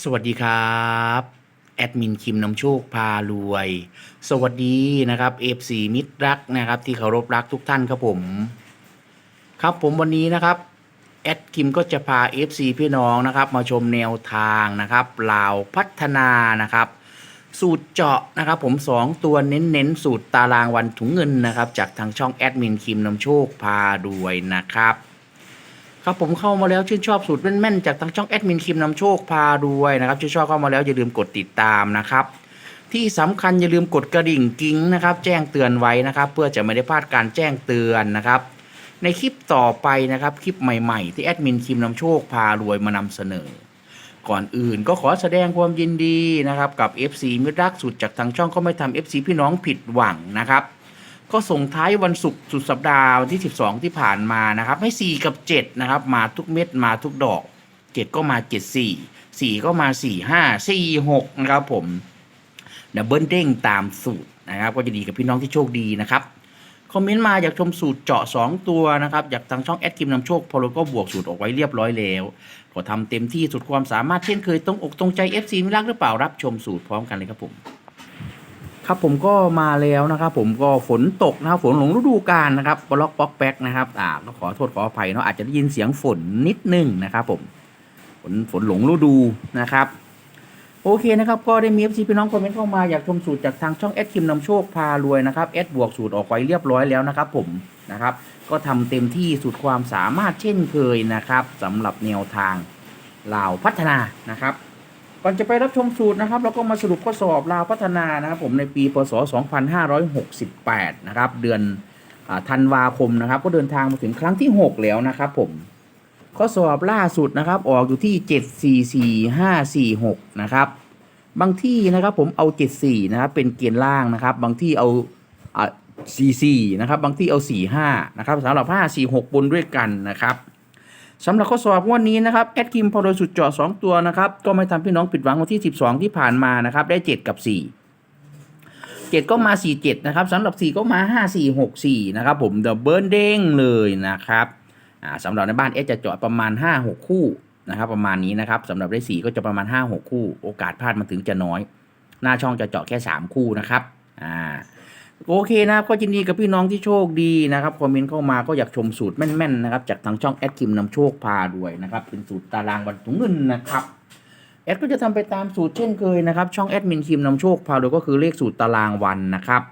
สวัสดีครับแอดมินคิมนำโชคพารวย สวัสดีนะครับเอฟซีมิตรรักนะครับ ที่เคารพรักทุกท่านครับผม ครับผมวันนี้นะครับแอดคิมก็จะพา FC พี่น้องนะครับ มาชมแนวทางนะครับลาวพัฒนานะครับ สูตรเจาะนะครับ ผม 2 ตัวเน้นๆ สูตรตารางวันถุงเงินนะครับ จากทางช่องแอดมินคิมนำโชคพารวยนะครับ ครับผมเข้ามาแล้วชื่นชอบสูตรแม่นๆจากทางช่องแอดมินคิมนำโชคพาด้วยนะครับชื่นชอบเข้ามาแล้วอย่าลืมกดติดตามนะครับที่สำคัญอย่าลืมกดกระดิ่งกิ้งนะครับ แจ้งเตือนไว้นะครับ เพื่อจะไม่ได้พลาดการแจ้งเตือนนะครับ ในคลิปต่อไปนะครับคลิปใหม่ๆ ที่แอดมินคิมนำโชคพารวยมานำเสนอ ก่อนอื่นก็ขอแสดงความยินดีนะครับกับ FC มิตรรักสุดจากทางช่องก็ไม่ทำ FC พี่น้องผิดหวังนะครับ ก็ส่งท้ายวันศุกร์สุดสัปดาห์วันที่ 12 ที่ผ่านมานะครับ ให้ 4 กับ 7 นะครับ มาทุกเม็ดมาทุกดอก 7 ก็มา 7 4 4 ก็มา 4 5 4 6 นะครับผมดับเบิลเด้งตามสูตรนะครับ ก็จะดีกับพี่น้องที่โชคดีนะครับคอมเมนต์มาอยากชมสูตรเจาะ 2 ตัวนะครับอยากทางช่องแอดกิมนำโชคพอเราก็บวกสูตรออกไว้เรียบร้อยแล้วก็ทำเต็มที่สุดความสามารถเช่นเคยตรงอกตรงใจ FC มิรักหรือเปล่ารับชมสูตรพร้อมกันเลยครับผม ครับผมก็มาแล้วนะครับผมก็ฝนตกนะครับฝนหลงฤดูกาลนะครับบล็อกป๊อกแป๊กนะครับอ่าก็ขอโทษขออภัยเนาะอาจจะได้ยินเสียงฝนนิดนึงนะครับผมฝนฝนหลงฤดูนะครับ โอเคนะครับ ก็ได้มีเอฟซีพี่น้องคอมเมนต์เข้ามาอยากชมสูตรจากทางช่องแอดคิมนำโชคพารวยนะครับแอดบวกสูตรออกไว้เรียบร้อยแล้วนะครับ ผมนะครับ ก็ทำเต็มที่สุดความสามารถเช่นเคยนะครับสำหรับแนวทางลาวพัฒนานะครับ ก่อนจะไปรับชมสูตรนะครับ เราก็มาสรุปข้อสอบลาวพัฒนานะครับ ผมในปีพศ 2568 นะครับ เดือนอธันวาคมนะครับ ก็เดินทางมาถึงครั้งที่ 6 แล้วนะครับ ผมข้อสอบล่าสุดนะครับ ออกอยู่ที่ 744546 นะครับ บางที่นะครับผมเอา 74 นะครับ เป็นเกียร์ล่างนะครับ บางที่เอาอ่า44นะครับ บางที่เอา 45 นะครับสำหรับ 546 บนด้วยกันนะครับ สำหรับข้อสอบวันนี้นะครับแอดคิมพอโดยสุดเจาะ2ตัวนะครับก็ไม่ทำพี่น้องผิดหวังวันที่ 12 ที่ผ่านมานะครับได้ 7 กับ 4 7 ก็มา 4 7 นะครับสำหรับ 4 ก็มา 5 4 6 4 นะครับผมเดบเบิลเด้งเลยนะครับสำหรับในบ้านเอจะเจาะประมาณ 5 6 คู่นะครับประมาณนี้นะครับสำหรับได้ 4 ก็จะประมาณ 5 6 คู่ โอกาสพลาดมันถึงจะน้อย หน้าช่องจะเจาะแค่ 3 คู่นะครับอ่า โอเคนะครับก็ยินดีกับพี่น้องที่โชคดีนะครับคอมเมนต์เข้ามาก็อยากชมสูตรแม่นๆนะครับจากทางช่องแอดคิมนำโชคพาด้วยนะครับเป็นสูตรตารางวันถุงเงินนะครับแอดก็จะทำไปตามสูตรเช่นเคยนะครับช่องแอดมินคิมนำโชคพาด้วยก็คือเลขสูตรตารางวันนะครับ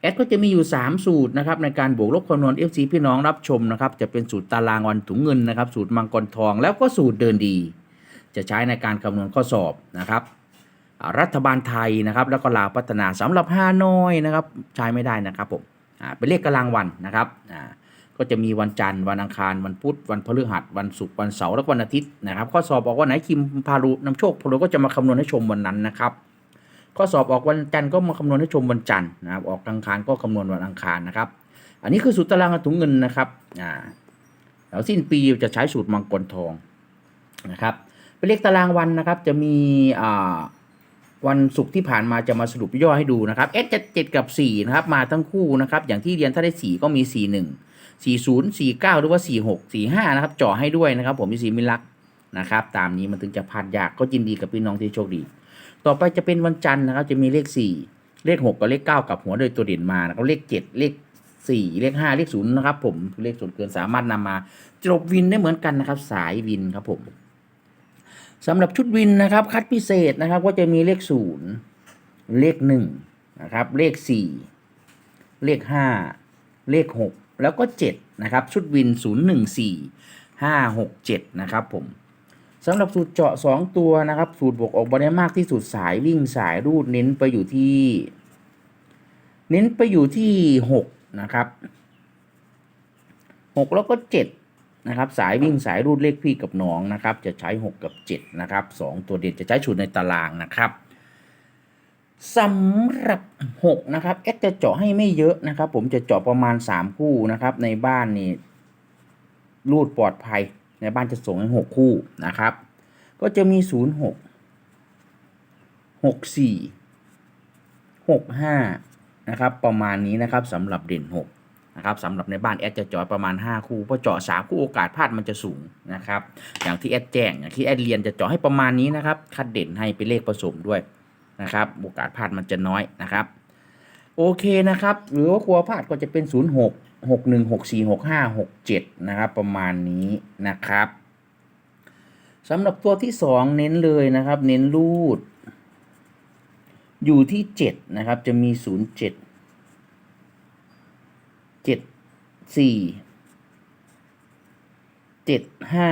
แอดก็จะมีอยู่ 3 สูตรนะครับในการบวกลบคำนวณ FC พี่น้องรับชมนะครับจะเป็นสูตรตารางวันถุงเงินนะครับสูตรมังกรทองแล้วก็สูตรเดินดี จะใช้ในการคำนวณข้อสอบนะครับ รัฐบาลไทยนะครับแล้วก็ลาวพัฒนาสำหรับฮานอยนะครับใช้ไม่ได้นะครับผมเป็นเลขกำลังวันนะครับก็จะมีวันจันทร์วันอังคารวันพุธวันพฤหัสวันศุกร์วันเสาร์และวันอาทิตย์นะครับข้อสอบออกวันไหนคิมพารุนำโชคพารุก็จะมาคำนวณให้ชมวันนั้นนะครับข้อสอบออกวันจันทร์ก็มาคำนวณให้ชมวันจันทร์นะครับออกอังคารก็คำนวณวันอังคารนะครับ อันนี้คือสูตรตารางถุงเงินนะครับอ่าแล้วสิ้นปีจะใช้สูตรมังกรทองนะครับเป็นเลขตารางวันนะครับจะมีอ่า วันศุกร์ที่ผ่านมาจะมาสรุปย่อให้ดูนะครับ S จะเจ็ดกับ4นะครับมาทั้งคู่นะครับ อย่างที่เรียนถ้าได้ 4 ก็มี 4 1 4 0 4 9 หรือว่า 4 6 4 5 นะครับเจ่อให้ด้วยนะครับ ผมมีสีมิลักนะครับ ตามนี้มันถึงจะพลาดยากก็ยินดีกับพี่น้องที่โชคดี ต่อไปจะเป็นวันจันทร์นะครับ จะมีเลข 4 เลข 6 กับเลข 9 กับหัวโดยตัวเด่นมานะครับเลข 7 เลข 4 เลข 5 เลข0นะครับผมเลขส่วนเกินสามารถนำมาจบวินได้เหมือนกันนะครับ สายวินครับผม สำหรับชุดวินนะครับ คัดพิเศษนะครับ ก็จะมีเลขศูนย์เลขหนึ่งนะครับ เลขสี่เลขห้าเลขหกแล้วก็เจ็ดนะครับชุดวินศูนย์หนึ่งสี่ห้าหกเจ็ดนะครับผมสำหรับสูตรเจาะสองตัวนะครับ สูตรบวกออกมาได้มากที่สุดสายวิ่งสายรูดเน้นไปอยู่ที่ เน้นไปอยู่ที่หกนะครับหกแล้วก็เจ็ด นะครับสายวิ่งสายรูดเลขพี่กับน้องนะครับจะใช้ 6 กับ 7 นะครับสองตัวเด่นจะใช้ชุดในตารางนะครับสำหรับ 6 นะครับเอสจะเจาะให้ไม่เยอะนะครับ ผมจะเจาะประมาณ 3 คู่นะครับในบ้านนี่รูดปลอดภัยในบ้านจะส่งให้ 6 คู่นะครับ ก็จะมี 0 6 6 4 6 5นะครับประมาณนี้นะครับสำหรับเด่น 6 นะครับสำหรับในบ้านแอดจะเจาะประมาณ 5 คู่เพราะเจาะ3คู่โอกาสพลาดมันจะสูงนะครับอย่างที่แอดแจ้งอย่างที่แอดเรียนจะเจาะให้ประมาณนี้นะครับคัดเด่นให้เป็นเลขผสมด้วยนะครับโอกาสพลาดมันจะน้อยนะครับ โอเคนะครับ หรือว่ากลัวพลาดก็จะเป็น 0 6 6 1 6 4 6 5 6 7 นะครับ ประมาณนี้นะครับสำหรับตัวที่ 2 เน้นเลยนะครับ เน้นรูด อยู่ที่ 7 นะครับ จะมี 0 7 เจ็ดสี่เจ็ดห้า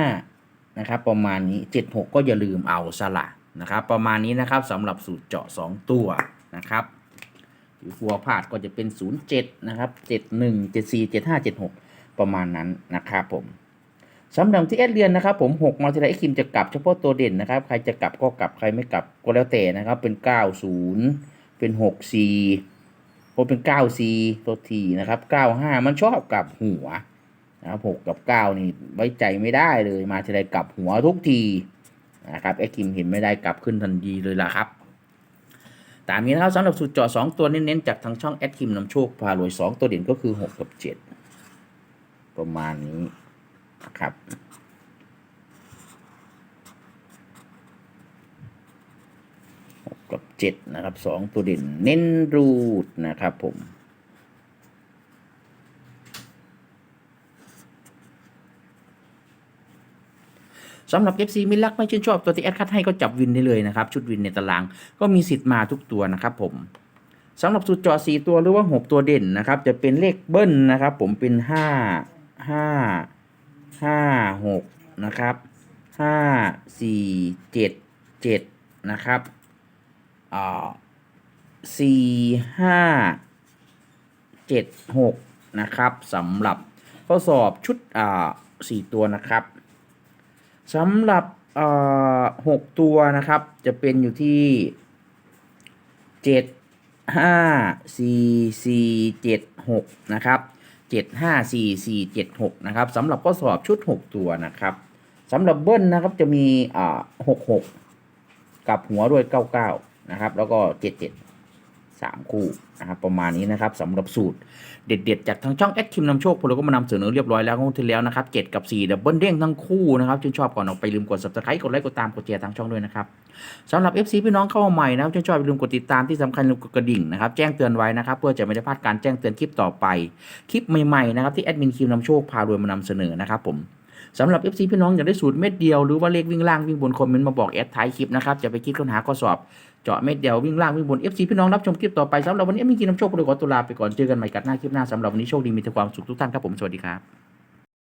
นะครับ ประมาณนี้เจ็ดหกก็อย่าลืมเอาสละนะครับ ประมาณนี้นะครับสำหรับสูตรเจาะสองตัวนะครับหรือฟัวพาดก็จะเป็นศูนย์เจ็ดนะครับเจ็ดหนึ่งเจ็ดสี่เจ็ดห้าเจ็ดหกประมาณนั้นนะครับผมสำหรับที่แอดเรียนนะครับผม6มาทีไรไอคิมจะกลับเฉพาะตัวเด่นนะครับ ใครจะกลับก็กลับใครไม่กลับก็แล้วแต่นะครับ เป็น 90 เป็น 64 ผมเป็น 9C ตัวทีนะครับ 95 มันชอบกับหัวนะครับ6กับ 9 นี่ไว้ใจไม่ได้เลยมาทีไรกลับหัวทุกทีนะครับไอ้คิมเห็นไม่ได้กลับขึ้นทันทีเลยล่ะครับ ตามนี้นะครับสำหรับสูตรจอ2ตัวเน้นๆจากทางช่องแอดคิมนำโชคพารวย 2 ตัวเด่นก็คือ 6 กับ 7 ประมาณนี้ครับ เจ็ดนะครับสองตัวเด่นเน้นรูดนะครับผมสำหรับ FC มิลักไม่ชื่นชอบตัวที่แอดคัดให้ก็จับวินได้เลยนะครับ ชุดวินในตารางก็มีสิทธิ์มาทุกตัวนะครับผมสำหรับสูตรจอ4ตัวหรือว่า 6 ตัวเด่นนะครับ จะเป็นเลขเบิ้ลนะครับ ผมเป็น 5 5 5 6 นะครับ 5 4 7 7 นะครับ สี่ห้าเจ็ดหกนะครับสำหรับข้อสอบชุดอ่าสี่ตัวนะครับสำหรับอ่าหกตัวนะครับจะเป็นอยู่ที่เจ็ดห้าสี่สี่เจ็ดหกนะครับเจ็ดห้าสี่สี่เจ็ดหกนะครับสำหรับข้อสอบชุดหกตัวนะครับสำหรับเบิ้ลนะครับจะมีอ่าหกหกกับหัวด้วยเก้าเก้า นะครับ แล้วก็เจ็ดเจ็ดสามคู่นะครับประมาณนี้นะครับสำหรับสูตรเด็ดๆ จากทางช่องแอดคิมนำโชคพวกเราก็มานำเสนอเรียบร้อยแล้วงวดที่แล้วนะครับเจ็ดกับสี่ดับเบิลเด้งทั้งคู่นะครับชื่นชอบก่อนออกไปลืมกด subscribe กดไลค์กดตามกดแชร์ทางช่องด้วยนะครับสำหรับ FC พี่น้องเข้ามาใหม่นะครับชื่นชอบอย่าลืมกดติดตามที่สำคัญลืมกดกระดิ่งนะครับแจ้งเตือนไว้นะครับเพื่อจะไม่ได้พลาดการแจ้งเตือนคลิปต่อไปคลิปใหม่ๆนะครับที่แอดมินคิมนำโชคพารวยมานำเสนอนะครับผมสำหรับ FC พี่น้องอยากได้สูตรเม็ดเดียวหรือว่าเลขวิ่งล่างวิ่งบนคอมเมนต์มาบอกแอดท้ายคลิปนะครับจะไปคิดค้นหาข้อสอบ เจาะเม็ดเดียววิ่งล่างวิ่งบน FC พี่น้องรับชมคลิปต่อไปสำหรับวันนี้มีกินน้ำโชคเลยขอตัวลาไปก่อนเจอกันใหม่กัดหน้าคลิปหน้าสำหรับวันนี้โชคดีมีแต่ความสุขทุกท่านครับผมสวัสดีครับ